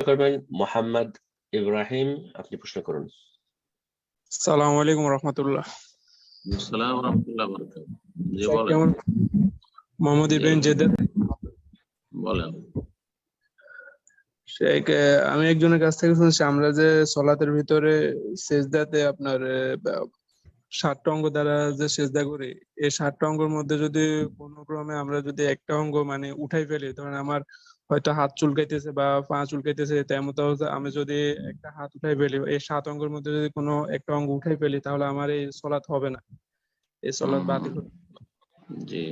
করবেন মোহাম্মদ ইব্রাহিম আপনি প্রশ্ন করুন। সালাম আলাইকুম রহমতুল্লাহ। আসসালামু রহমতুল্লাহ বলেন। মোহাম্মদ ইব্রাহিম জেদার বলেন। শেখ আমি একজনের কাছ থেকে শুনছি আমরা যে সলাতের ভিতরে সেজদাতে আপনার সাতটা অঙ্গ দ্বারা যে সেজদা করি এই সাতটা অঙ্গের মধ্যে যদি কোনো ক্রমে আমরা যদি একটা অঙ্গ মানে উঠাই ফেলি ধরেন আমার হয়তো হাত চুলকাইতেছে বা পা চুলকাইতেছে তেমন তো আমি যদি একটা হাত উঠাই ফেলি এই সাত অঙ্গের মধ্যে যদি কোনো একটা অঙ্গ উঠাই ফেলি তাহলে আমার এই সলাৎ হবে না। এই সলাৎ বাতিল। জি।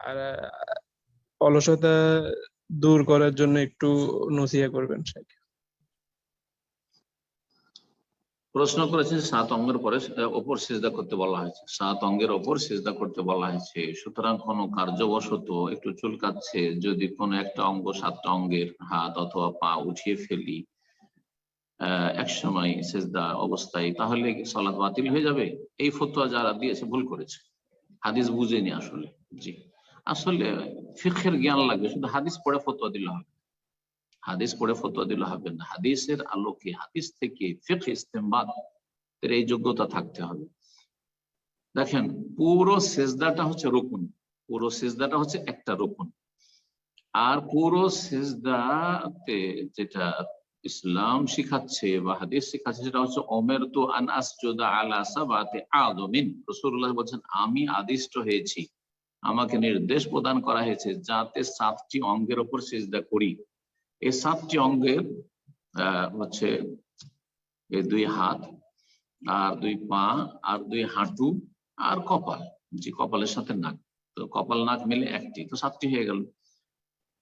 আর অলসতা দূর করার জন্য একটু নসিহা করবেন শেখ প্রশ্ন করেছেন সাত অঙ্গের পরে ওপর সেজদা করতে বলা হয়েছে। সাত অঙ্গের ওপর সেজদা করতে বলা হয়েছে। সুতরাং কোনো কার্যবশত একটু চুলকাচ্ছে যদি কোনো একটা অঙ্গ সাতটা অঙ্গের হাত অথবা পা উঠিয়ে ফেলি এক সময় সেজদা অবস্থায়, তাহলে কি সলাৎ বাতিল হয়ে যাবে? এই ফতোয়া যারা দিয়েছে ভুল করেছে। হাদিস বুঝেনি আসলে। জি। আসলে ফিখের জ্ঞান লাগবে। শুধু হাদিস পড়ে ফতোয়া দিলে হবে। হাদিস পড়ে ফতোয়া দিলে হবে না, হাদিসের আলোকে, হাদিস থেকে ফিখ ইস্তেমাদ এর এই যোগ্যতা থাকতে হবে। দেখেন, পুরো সেজদাটা হচ্ছে রুকুন, পুরো সেজদাটা হচ্ছে একটা রুকুন। আর পুরো সেজদাতে যেটা ইসলাম শিখাচ্ছে বা হাদিস শিখাচ্ছে সেটা হচ্ছে ওমের তো আন আদমিন রাসূলুল্লাহ বলছেন, আমি আদিষ্ট হয়েছি। আমাকে নির্দেশ প্রদান করা হয়েছে যাতে সাতটি অঙ্গের ওপর সেজদা করি। এই সাতটি অঙ্গের হচ্ছে এই দুই হাত, আর দুই পা, আর দুই হাঁটু, আর কপাল, যে কপালের সাথে নাক। তো কপাল, নাক মিলে একটি। তো সাতটি হয়ে গেল।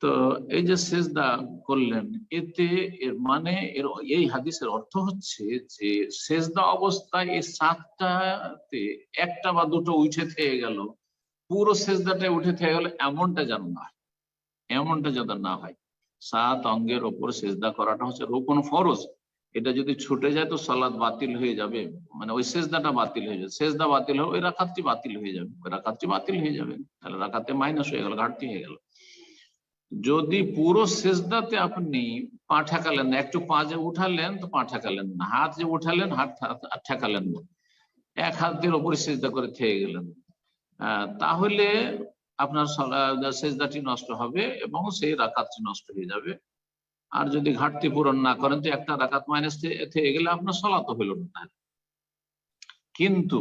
তো এই যে সেজদা করলেন, এতে এর মানে এর এই হাদিসের অর্থ হচ্ছে যে সেজদা অবস্থায় এই সাতটাতে একটা বা দুটো উঠে থেকে গেল। পুরো সেজদাটা উঠে থেকে গেল, এমনটা যেন না এমনটা যেন না হয়। সাত অঙ্গের ওপর সেজদা করাটা হচ্ছে রোপণ ফরজ। এটা যদি ছুটে যায় তো সালাদ বাতিল হয়ে যাবে। মানে ওই সেজদাটা বাতিল হয়ে যাবে। সেজদা বাতিল হবে ওই রাখাতটি বাতিল হয়ে যাবে। ওই রাখাতটি বাতিল হয়ে যাবে। তাহলে রাখাতে মাইনাস হয়ে গেল, ঘাটতি হয়ে গেল। যদি পুরো সেজদাতে আপনি পা ঠেকালেন না, একটু পা যে উঠালেন তো পা ঠেকালেন না। হাত যে উঠালেন, হাত ঠেকালেন না। এক হাত দিয়ে ওপরে সেজদা করে থেকে গেলেন। তাহলে আপনার সেজদাটি নষ্ট হবে এবং সেই রাকাতটি নষ্ট হয়ে যাবে। আর যদি ঘাটতি পূরণ না করেন, তো একটা রাকাত মাইনাস থেকে গেলে আপনার সলাত হইল না। কিন্তু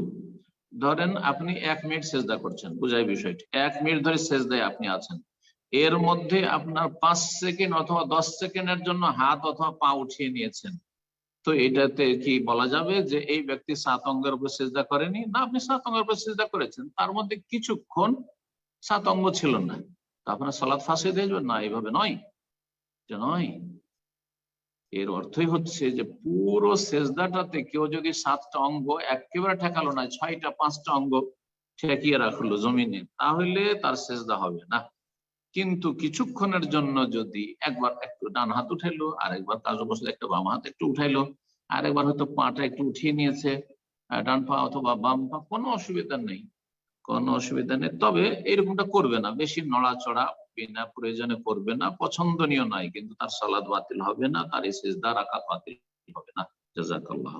ধরেন আপনি এক মিনিট সেজদা করছেন, বুঝাই বিষয়টি। এক মিনিট ধরে সেজদায় আপনি আছেন। এর মধ্যে আপনার পাঁচ সেকেন্ড অথবা দশ সেকেন্ডের জন্য হাত অথবা পা উঠিয়ে নিয়েছেন। তো এটাতে কি বলা যাবে যে এই ব্যক্তি সাত অঙ্গের উপর সেজদা করেনি? না, আপনি সাত অঙ্গের উপর সেজদা করেছেন। তার মধ্যে কিছুক্ষণ সাত অঙ্গ ছিল না। আপনার সলাৎ ফাঁসে দিয়ে যাবেন? না, এইভাবে নয়। নয়। এর অর্থই হচ্ছে যে পুরো সেজদাটাতে কেউ যদি সাতটা অঙ্গ একেবারে ঠেকালো না, ছয়টা, পাঁচটা অঙ্গ ঠেকিয়ে রাখল জমিনে, তাহলে তার সেজদা হবে না। কিন্তু কিছুক্ষণের জন্য যদি একবার একটু ডান হাত উঠাইলো আর একবার কাজ বসে একটা বাম হাত একটু উঠাইলো আর একবার হয়তো পাটা একটু উঠিয়ে নিয়েছে ডান পা অথবা বাম পা, কোনো অসুবিধা নেই। কোনো অসুবিধা নেই। তবে এরকমটা করবে না। বেশি নড়াচড়া বিনা প্রয়োজনে করবে না। পছন্দনীয় নয়, কিন্তু তার সালাদ বাতিল হবে না, তার এই সেজদা রাখা বাতিল হবে না। জাজাকাল্লাহ